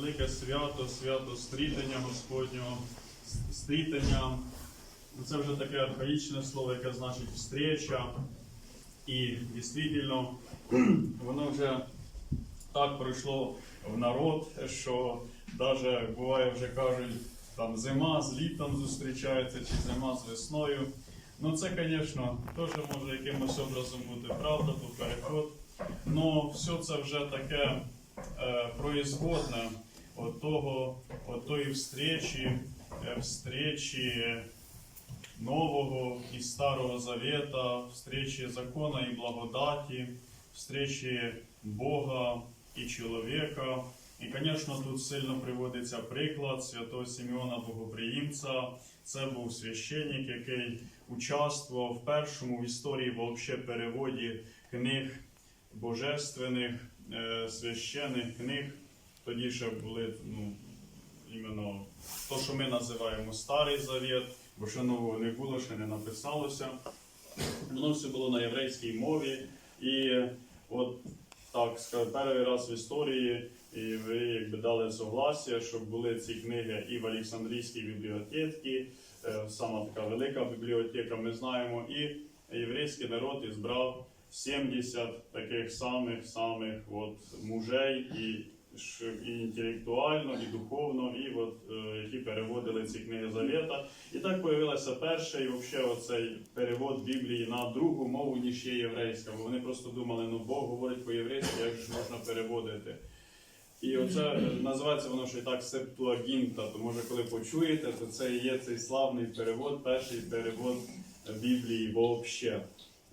велике свято, свято стрітення Господнього, с- стрітення. Ну, Це вже таке архаїчне слово, яке значить встреча. І дійсно воно вже так пройшло в народ, що навіть буває вже кажуть, там зима з літом зустрічається, чи зима з весною. Ну це, звісно, теж може якимось образом бути правда, то переход. Ну, все це вже таке е, производне от того, встречі, е, встречі Нового і Старого Завета, встречі закона і благодаті, встречі Бога і чоловіка. І, звісно, тут сильно приводиться приклад святого Симеона Богоприємця. Це був священник, який участвував в першому в історії вообще переводі книг божественних, е, священих книг. Тоді ще були ну, іменно то, що ми називаємо Старий Завет, бо ще нового не було, ще не написалося. Воно все було на єврейській мові. І от так перший раз в історії і ви якби дали согласія, щоб були ці книги і в Олександрійській бібліотеці, е, сама така велика бібліотека, ми знаємо, і єврейський народ ізбрав 70 таких самих самих от мужей і, і інтелектуально, і духовно, і от, е, які переводили ці книги Завета. І так появилася перша, і взагалі оцей перевод Біблії на другу мову, ніж є єврейська. Бо вони просто думали, ну Бог говорить по-єврейськи, як ж можна переводити. І оце е, називається воно ще й так септуагінта. То може, коли почуєте, то це і є цей славний перевод, перший перевод Біблії взагалі.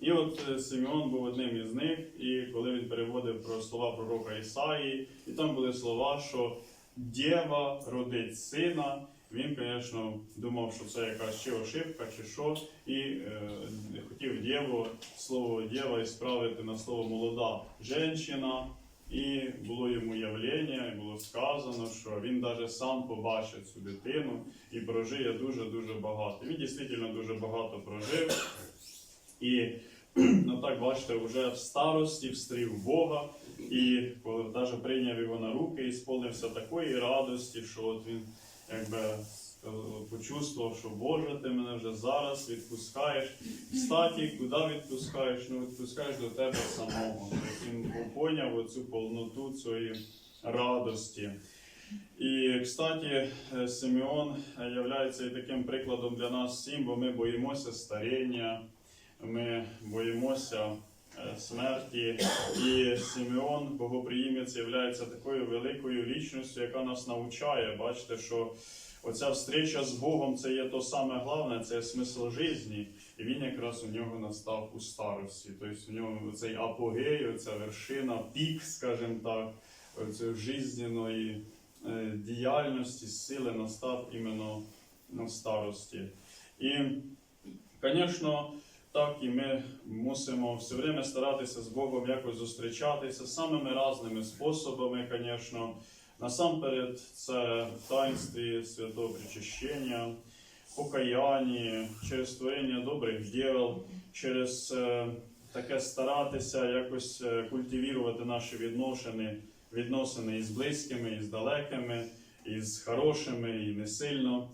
І от е, Симеон був одним із них, і коли він переводив про слова пророка Ісаї, і там були слова, що Дєва родить сина. Він, звісно, думав, що це якась чи ошибка, чи що, і е, хотів дєву, слово дєва ісправити на слово молода жінка. І було йому явлення, і було сказано, що він навіть сам побачить цю дитину і прожиє дуже-дуже багато. Він дійсно дуже багато прожив. І ну так бачите, вже в старості встрів Бога, і коли навіть прийняв його на руки і сповнився такої радості, що от він якби почувствував, що Боже, ти мене вже зараз відпускаєш. Кстати, куди відпускаєш? Ну відпускаєш до тебе самого. Він поняв оцю повноту цієї радості. І, кстати, е, Симеон є таким прикладом для нас всім, бо ми боїмося старіння, ми боїмося е, смерті. І Симеон, богоприємець, є такою великою лічністю, яка нас навчає. Бачите, що оця встреча з Богом це є то саме головне, це смисл житті. І він якраз у нього настав у старості. Тобто у нього цей апогей, оця вершина, пік, скажімо так, цієї жизненної е, діяльності, сили настав іменно на старості. І, звісно, так і ми мусимо все время старатися з Богом якось зустрічатися самими різними способами, звісно. Насамперед, це в таїнстві святого причащення, покаянні, через творення добрих діл, через е, таке старатися якось е, культивувати наші відносини, відносини із близькими, і з далекими, і з хорошими, і не сильно.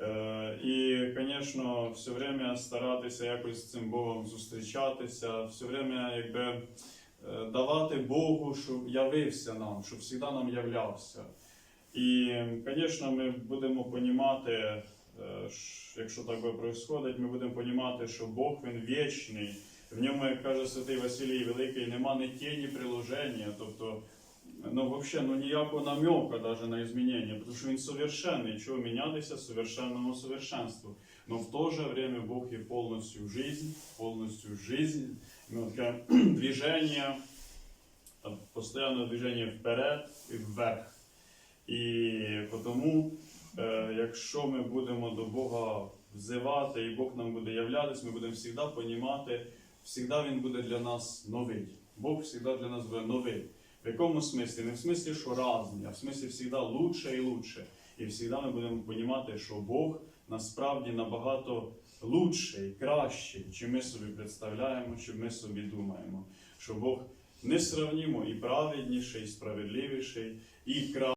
Е, І, звісно, все время старатися якось з цим Богом зустрічатися, все время якби е, давати Богу, щоб явився нам, щоб завжди нам являвся. І, звісно, ми будемо понімати, е, якщо так би происходить, ми будемо понімати, що Бог він вічний. В ньому, як каже святий Василій Великий, нема ні тіні приложення. Тобто, ну, вообще, ну ніякого намека даже на изменение, потому что він совершенний, чого мінятися совершенному совершенству. Но в то же время Бог є повністю жизнь, повністю жизнь, ну, таке движение, там, постоянное движение вперед і вверх. І тому, е, якщо ми будемо до Бога взивати, і Бог нам буде являтися, ми будемо завжди понімати, завжди Він буде для нас новий. Бог завжди для нас буде новий. Якому смислі? Не в смислі, що разні, а в смислі завжди лучше і лучше. І завжди ми будемо розуміти, що Бог насправді набагато лучший, краще, чим ми собі представляємо, чим ми собі думаємо. Що Бог несравнімо і праведніший, і справедливіший, і кращий.